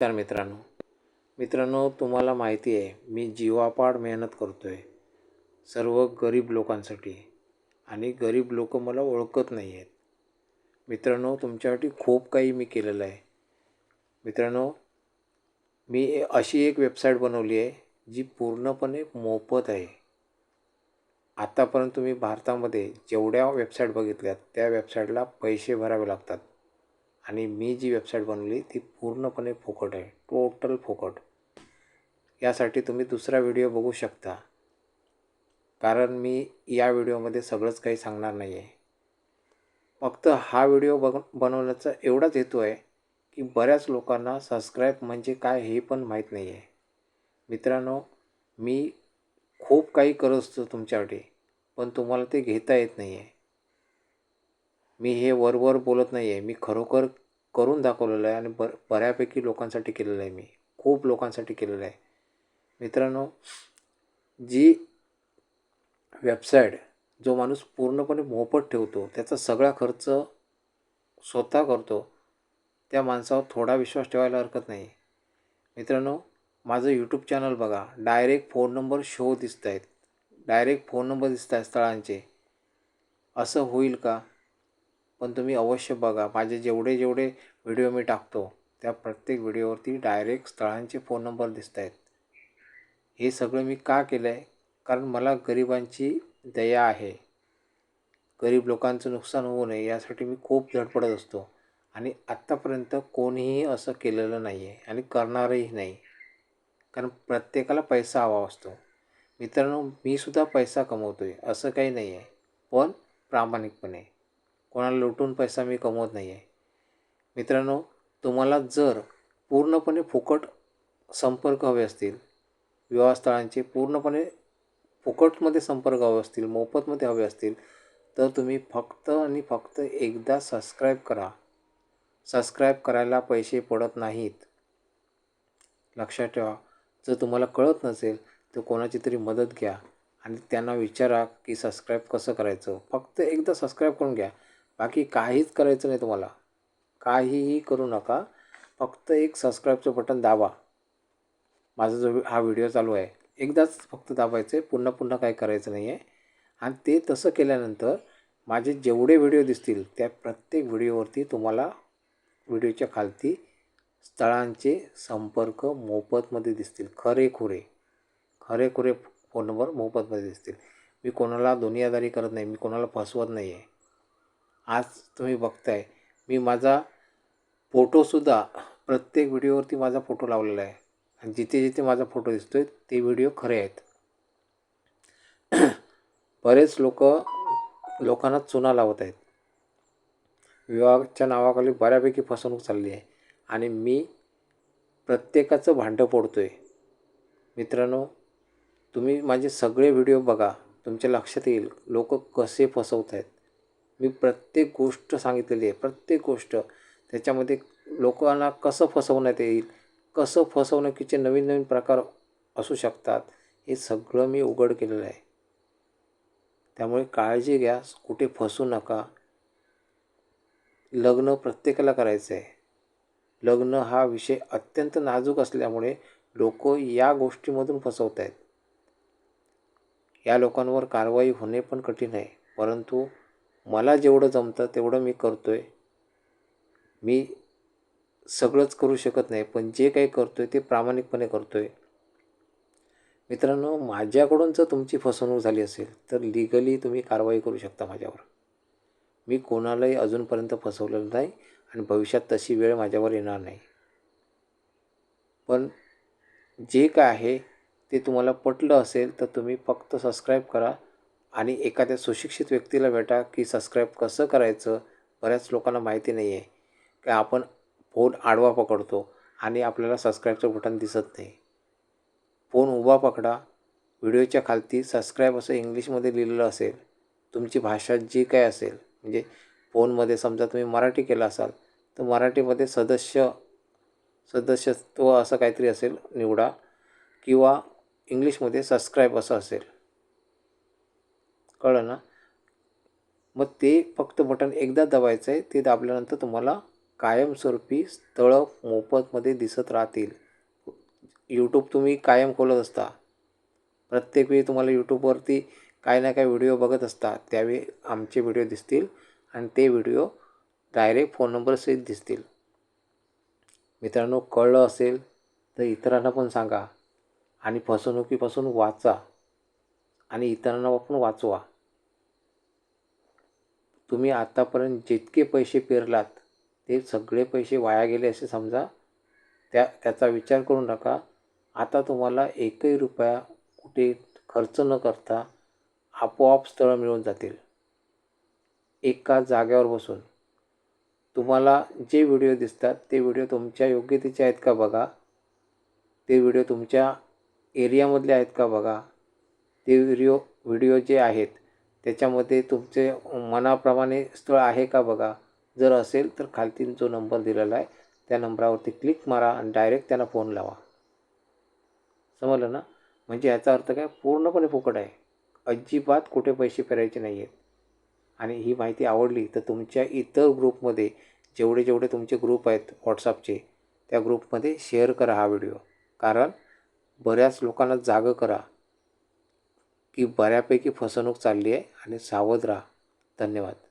नमस्कार मित्रांनो मित्रांनो तुम्हाला माहिती आहे मी जीवापाड मेहनत करतो आहे सर्व गरीब लोकांसाठी आणि गरीब लोक मला ओळखत नाही आहेत मित्रांनो तुमच्यासाठी खूप काही मी केलेलं आहे. मित्रांनो मी ए- अशी एक वेबसाईट बनवली आहे जी पूर्णपणे मोफत आहे. आत्तापर्यंत तुम्ही भारतामध्ये जेवढ्या वेबसाईट बघितल्यात त्या वेबसाईटला पैसे भरावे लागतात. आणि मी जी वेबसाईट बनवली ती पूर्णपणे फुकट आहे. टोटल फुकट. यासाठी तुम्ही दुसरा व्हिडिओ बघू शकता. कारण मी या व्हिडिओमध्ये सगळंच काही सांगणार नाही आहे फक्त हा व्हिडिओ बघ बनवण्याचा एवढाच हेतू आहे की बऱ्याच लोकांना सबस्क्राईब म्हणजे काय हे पण माहीत नाही आहे मित्रांनो मी खूप काही करत असतो तुमच्यासाठी पण तुम्हाला ते घेता येत नाही आहे मी हे वरवर बोलत नाही आहे मी खरोखर करून दाखवलेलं आहे आणि बर बऱ्यापैकी लोकांसाठी केलेलं आहे मी. खूप लोकांसाठी केलेलं आहे. मित्रांनो जी वेबसाईट जो माणूस पूर्णपणे मोफत ठेवतो त्याचा सगळा खर्च स्वतः करतो त्या माणसावर थोडा विश्वास ठेवायला हरकत नाही. मित्रांनो माझं यूट्यूब चॅनल बघा. डायरेक्ट फोन नंबर शो दिसत आहेत डायरेक्ट फोन नंबर दिसत आहेत स्थळांचे. असं होईल का? पण तुम्ही अवश्य बघा. माझे जेवढे जेवढे व्हिडिओ मी टाकतो त्या प्रत्येक व्हिडिओवरती डायरेक्ट स्थळांचे फोन नंबर दिसत आहेत हे सगळं मी का केलं आहे कारण मला गरिबांची दया आहे. गरीब लोकांचं नुकसान होऊ नये यासाठी मी खूप धडपडत असतो. आणि आत्तापर्यंत कोणीही असं केलेलं नाही आहे आणि करणारही नाही. कारण प्रत्येकाला पैसा हवा असतो. मित्रांनो मी सुद्धा पैसा कमवतो आहे असं काही नाही आहे पण प्रामाणिकपणे. कोणाला लुटून पैसा मी कमवत नाही आहे मित्रांनो तुम्हाला जर पूर्णपणे फुकट संपर्क हवे असतील विवाहस्थळांचे पूर्णपणे फुकटमध्ये संपर्क हवे असतील मोफतमध्ये हवे असतील तर तुम्ही फक्त आणि फक्त एकदा सबस्क्राईब करा. सबस्क्राईब करायला पैसे पडत नाहीत. लक्षात ठेवा जर तुम्हाला कळत नसेल तर कोणाची तरी मदत घ्या आणि त्यांना विचारा की सबस्क्राईब कसं करायचं. फक्त एकदा सबस्क्राईब करून घ्या. बाकी काहीच करायचं नाही तुम्हाला. काहीही करू नका. फक्त एक सबस्क्राईबचं बटन दाबा. माझा जो हा व्हिडिओ चालू आहे एकदाच फक्त दाबायचं आहे पुन्हा पुन्हा काही करायचं नाही आहे आणि ते तसं केल्यानंतर माझे जेवढे व्हिडिओ दिसतील त्या प्रत्येक व्हिडिओवरती तुम्हाला व्हिडिओच्या खालती स्थळांचे संपर्क मोफतमध्ये दिसतील. खरेखुरे. खरेखुरे फोन नंबर मोफतमध्ये दिसतील. मी कोणाला दुनियादारी करत नाही मी कोणाला फसवत नाही आहे आज तुम्ही बघताय. मी माझा फोटोसुद्धा प्रत्येक व्हिडिओवरती माझा फोटो लावलेला आहे. आणि जिथे जिथे माझा फोटो दिसतो आहे ते व्हिडिओ खरे आहेत. बरेच लोक लोकांना चुना लावत आहेत. विवाहाच्या नावाखाली बऱ्यापैकी फसवणूक चालली आहे. आणि मी प्रत्येकाचं भांडं फोडतो आहे मित्रांनो तुम्ही माझे सगळे व्हिडिओ बघा. तुमच्या लक्षात येईल लोक कसे फसवत आहेत मी प्रत्येक गोष्ट सांगितलेली आहे प्रत्येक गोष्ट. त्याच्यामध्ये लोकांना कसं फसवण्यात येईल कसं फसवणुकीचे नवीन नवीन प्रकार असू शकतात हे सगळं मी उघड केलेलं आहे. त्यामुळे काळजी घ्या कुठे फसू नका. लग्न प्रत्येकाला करायचं आहे. लग्न हा विषय अत्यंत नाजूक असल्यामुळे लोक या गोष्टीमधून फसवत आहेत या लोकांवर कारवाई होणे पण कठीण आहे परंतु मला जेवढं जमतं तेवढं मी करतो आहे मी सगळंच करू शकत नाही पण जे काही करतो आहे ते प्रामाणिकपणे करतो आहे मित्रांनो माझ्याकडून जर तुमची फसवणूक झाली असेल तर लिगली तुम्ही कारवाई करू शकता माझ्यावर. मी कोणालाही अजूनपर्यंत फसवलेलं नाही आणि भविष्यात तशी वेळ माझ्यावर येणार नाही. पण जे काय आहे ते तुम्हाला पटलं असेल तर तुम्ही फक्त सबस्क्राईब करा. आणि एखाद्या सुशिक्षित व्यक्तीला भेटा की सबस्क्राईब कसं करायचं? बऱ्याच लोकांना माहिती नाही आहे की आपण फोन आडवा पकडतो आणि आपल्याला सबस्क्राईबचं बटन दिसत नाही. फोन उभा पकडा. व्हिडिओच्या खालती सबस्क्राईब असं इंग्लिशमध्ये लिहिलेलं असेल तुमची भाषा जी काय असेल म्हणजे फोनमध्ये समजा तुम्ही मराठी केला असाल तर मराठीमध्ये सदस्य सदस्यत्व असं काहीतरी असेल निवडा किंवा इंग्लिशमध्ये सबस्क्राईब असं असेल. कळलं ना? मग ते फक्त बटन एकदा दबायचं आहे ते दाबल्यानंतर तुम्हाला कायमस्वरूपी स्थळं मोफतमध्ये दिसत राहतील. यूट्यूब तुम्ही कायम खोलत असता. प्रत्येक वेळी तुम्हाला यूट्यूबवरती काही ना काही व्हिडिओ बघत असता. त्यावेळी आमचे व्हिडिओ दिसतील आणि ते व्हिडिओ डायरेक्ट फोन नंबरसहित दिसतील. मित्रांनो कळलं असेल तर इतरांना पण सांगा आणि फसवणुकीपासून वाचा. आणि इतरांना पण वाचवा. तुम्ही आतापर्यंत जितके पैसे पेरलात ते सगळे पैसे वाया गेले असे समजा. त्या त्याचा विचार करू नका. आता तुम्हाला एकही रुपया कुठे खर्च न करता आपोआप स्थळं मिळून जातील. एका जाग्यावर बसून. तुम्हाला जे व्हिडिओ दिसतात ते व्हिडिओ तुमच्या योग्यतेचे आहेत का बघा? ते व्हिडिओ तुमच्या एरियामधले आहेत का बघा? ते व्हिडिओ व्हिडिओ जे आहेत त्याच्यामध्ये तुमचे मनाप्रमाणे स्थळ आहे का बघा? जर असेल तर खालती जो नंबर दिलेला आहे त्या नंबरावरती क्लिक मारा आणि डायरेक्ट त्यांना फोन लावा. समजलं ना? म्हणजे याचा अर्थ काय? पूर्णपणे फुकट आहे. अजिबात कुठे पैसे पेरायचे नाही आहेत आणि ही माहिती आवडली तर तुमच्या इतर ग्रुपमध्ये जेवढे जेवढे तुमचे ग्रुप आहेत व्हॉट्सअपचे त्या ग्रुपमध्ये शेअर करा हा व्हिडिओ. कारण बऱ्याच लोकांना जागं करा. की बऱ्यापैकी फसवणूक चालली आहे आणि सावध राहा. धन्यवाद.